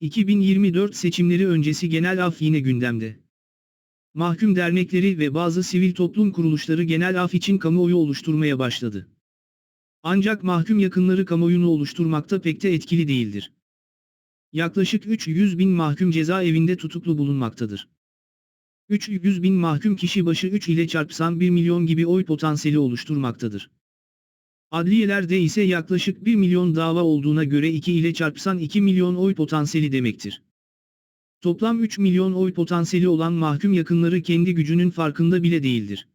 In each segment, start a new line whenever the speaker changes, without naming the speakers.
2024 seçimleri öncesi genel af yine gündemde. Mahkum dernekleri ve bazı sivil toplum kuruluşları genel af için kamuoyu oluşturmaya başladı. Ancak mahkum yakınları kamuoyunu oluşturmakta pek de etkili değildir. Yaklaşık 300 bin mahkum cezaevinde tutuklu bulunmaktadır. 300 bin mahkum kişi başı 3 ile çarpsan 1 milyon gibi oy potansiyeli oluşturmaktadır. Adliyelerde ise yaklaşık 1 milyon dava olduğuna göre 2 ile çarpsan 2 milyon oy potansiyeli demektir. Toplam 3 milyon oy potansiyeli olan mahkum yakınları kendi gücünün farkında bile değildir.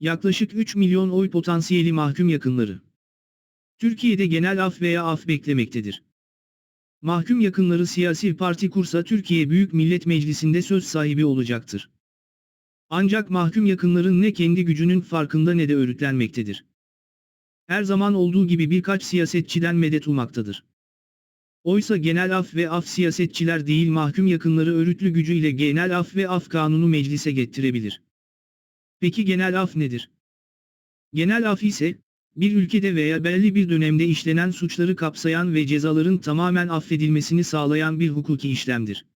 Yaklaşık 3 milyon oy potansiyeli mahkum yakınları. Türkiye'de genel af veya af beklemektedir. Mahkum yakınları siyasi parti kursa Türkiye Büyük Millet Meclisi'nde söz sahibi olacaktır. Ancak mahkum yakınların ne kendi gücünün farkında ne de örgütlenmektedir. Her zaman olduğu gibi birkaç siyasetçiden medet ummaktadır. Oysa genel af ve af siyasetçiler değil mahkum yakınları örütlü gücüyle genel af ve af kanunu meclise getirebilir. Peki genel af nedir? Genel af ise, bir ülkede veya belli bir dönemde işlenen suçları kapsayan ve cezaların tamamen affedilmesini sağlayan bir hukuki işlemdir.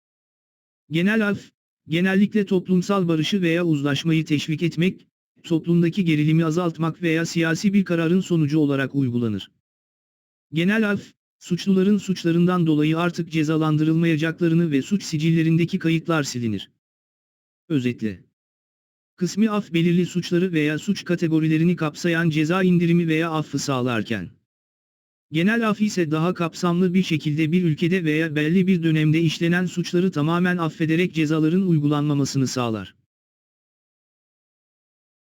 Genel af, genellikle toplumsal barışı veya uzlaşmayı teşvik etmek, toplumdaki gerilimi azaltmak veya siyasi bir kararın sonucu olarak uygulanır. Genel af, suçluların suçlarından dolayı artık cezalandırılmayacaklarını ve suç sicillerindeki kayıtlar silinir. Özetle Kısmi af belirli suçları veya suç kategorilerini kapsayan ceza indirimi veya affı sağlarken, genel af ise daha kapsamlı bir şekilde bir ülkede veya belli bir dönemde işlenen suçları tamamen affederek cezaların uygulanmamasını sağlar.